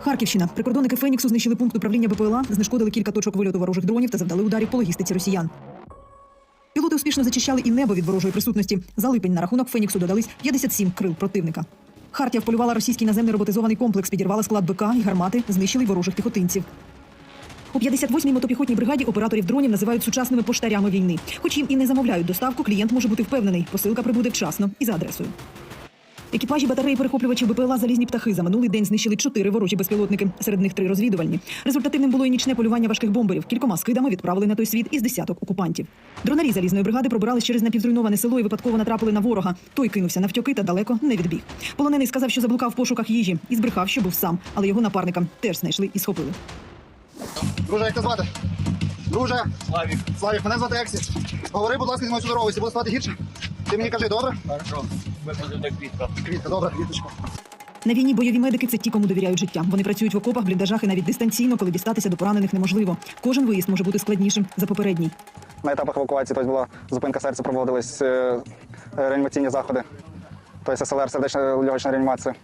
Харківщина. Прикордонники Феніксу знищили пункт управління БПЛА, знешкодили кілька точок вильоту ворожих дронів та завдали ударів по логістиці росіян. Пілоти успішно зачищали і небо від ворожої присутності. За липень на рахунок Феніксу додались 57 крил противника. Хартія вполювала російський наземний роботизований комплекс, підірвала склад БК і гармати, знищили й ворожих піхотинців. У 58-й мотопіхотній бригаді операторів дронів називають сучасними поштарями війни. Хоч їм і не замовляють доставку, клієнт може бути впевнений, посилка прибуде вчасно і за адресою. Екіпажі батареї перехоплювачів БПЛА залізні птахи за минулий день знищили чотири ворожі безпілотники. Серед них три розвідувальні. Результативним було і нічне полювання важких бомберів. Кількома скидами відправили на той світ із десяток окупантів. Дронарі залізної бригади пробирались через напівзруйноване село і випадково натрапили на ворога. Той кинувся навтьоки та далеко не відбіг. Полонений сказав, що заблукав в пошуках їжі і збрехав, що був сам, але його напарника теж знайшли і схопили. Друже, як тебе звати? Друже. Славік. Славік, мене звати Ексі. Говори, будь ласка, зі мною дорогу, буде ставати гірше. Ти мені кажи, добре? Хорошо. Ви квітка. Квітка, добре, квіточка. На війні бойові медики це ті, кому довіряють життя. Вони працюють в окопах, бліндажах і навіть дистанційно, коли дістатися до поранених неможливо. Кожен виїзд може бути складнішим за попередній. На етапах евакуації тобто була зупинка серця, проводились е, реанімаційні заходи. Тобто СЛР, сердечна легочна реанімація.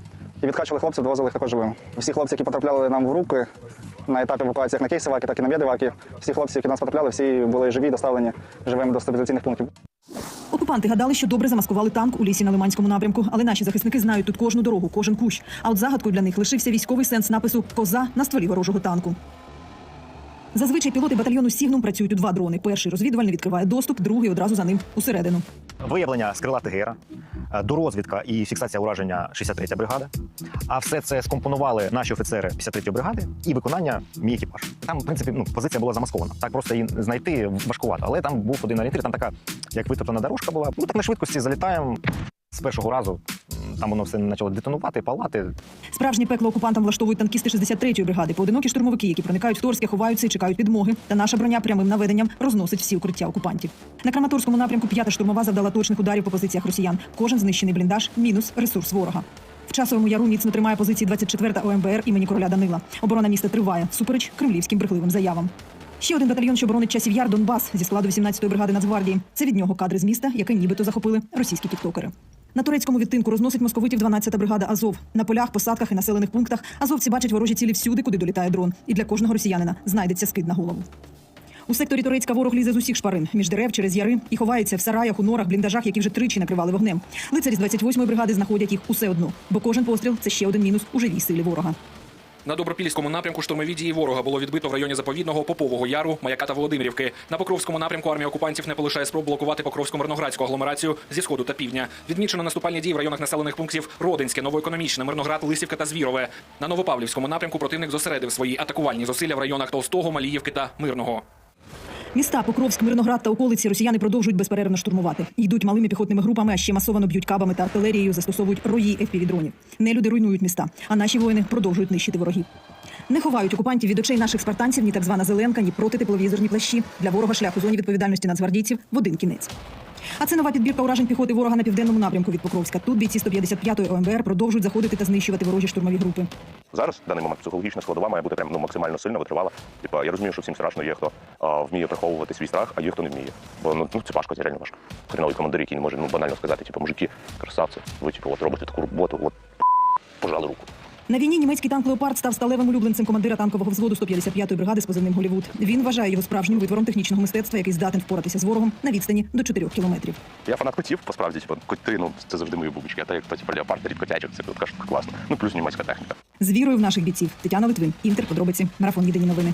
І відкачували хлопців, довозили їх також живими. Всі хлопці, які потрапляли нам в руки на етапі евакуації як на кейсиваки, так і на медиваки, всі хлопці, які нас потрапляли, всі були живі, доставлені живими до стабілізаційних пунктів. Окупанти гадали, що добре замаскували танк у лісі на Лиманському напрямку, але наші захисники знають тут кожну дорогу, кожен кущ. А от загадкою для них лишився військовий сенс напису Коза на стволі ворожого танку. Зазвичай пілоти батальйону Сігнум працюють у два дрони. Перший розвідувальний відкриває доступ, другий одразу за ним усередину. Виявлення з крила Тигера, е, дорозвідка і фіксація ураження 63 бригада. А все це скомпонували наші офіцери 53 бригади і виконання мій екіпаж. Там, в принципі, ну, позиція була замаскована. Так просто її знайти важкувато. Але там був один орієнтир, там така, як витоптана дорожка була. Ну так на швидкості залітаємо. З першого разу там воно все почало детонувати, палати. Справжнє пекло окупантам влаштовують танкісти 63-ї бригади, поодинокі штурмовики, які проникають в Торське, ховаються і чекають підмоги. Та наша броня прямим наведенням розносить всі укриття окупантів. На Краматорському напрямку п'ята штурмова завдала точних ударів по позиціях росіян. Кожен знищений бліндаж мінус ресурс ворога. В часовому яру міцно тримає позиції 24-та ОМБР імені короля Данила. Оборона міста триває супереч кремлівським брехливим заявам. Ще один батальйон, що боронить часів яр Донбас зі складу 18-ї бригади Нацгвардії. Це від нього кадри з міста, яке нібито захопили російські тіктокери. На турецькому відтинку розносить московитів 12-та бригада Азов. На полях, посадках і населених пунктах азовці бачать ворожі цілі всюди, куди долітає дрон. І для кожного росіянина знайдеться скид на голову. У секторі Турецька ворог лізе з усіх шпарин між дерев через яри і ховається в сараях, у норах, бліндажах, які вже тричі накривали вогнем. Лицарі з 28-ї бригади знаходять їх усе одно, бо кожен постріл це ще один мінус у живій силі ворога. На Добропільському напрямку штурмові дії ворога було відбито в районі заповідного Попового Яру, Маяка та Володимирівки. На Покровському напрямку армія окупантів не полишає спроб блокувати Покровсько-Мирноградську агломерацію зі сходу та півдня. Відмічено наступальні дії в районах населених пунктів Родинське, Новоекономічне, Мирноград, Лисівка та Звірове. На Новопавлівському напрямку противник зосередив свої атакувальні зусилля в районах Толстого, Маліївки та Мирного. Міста Покровськ, Мирноград та околиці росіяни продовжують безперервно штурмувати. Йдуть малими піхотними групами, а ще масовано б'ють кабами та артилерією, застосовують рої FPV-дронів. Нелюди руйнують міста, а наші воїни продовжують нищити ворогів. Не ховають окупантів від очей наших спартанців ні так звана зеленка, ні протитепловізорні плащі. Для ворога шлях у зоні відповідальності нацгвардійців в один кінець. А це нова підбірка уражень піхоти ворога на південному напрямку від Покровська. Тут бійці 155-ї ОМБР продовжують заходити та знищувати ворожі штурмові групи. Зараз в даний момент психологічна складова має бути прям ну максимально сильно витривала. Типа я розумію, що всім страшно є хто а, вміє приховувати свій страх, а є хто не вміє. Бо ну, ну це важко, це реально важко. Хреновий командир, який не може ну банально сказати, типу, мужики, красавці, ви типу, от робите таку роботу, от пожали руку. На війні німецький танк Леопард став сталевим улюбленцем командира танкового взводу 155-ї бригади з позивним Голівуд. Він вважає його справжнім витвором технічного мистецтва, який здатен впоратися з ворогом на відстані до 4 кілометрів. Я фанат котів, посправді, типу, коти, ну це завжди мої бубочки. А так як то, типу, леопард, рід котячок, це така штука класно. Ну плюс німецька техніка. З вірою в наших бійців Тетяна Литвин, Інтер, подробиці, марафон єдині новини.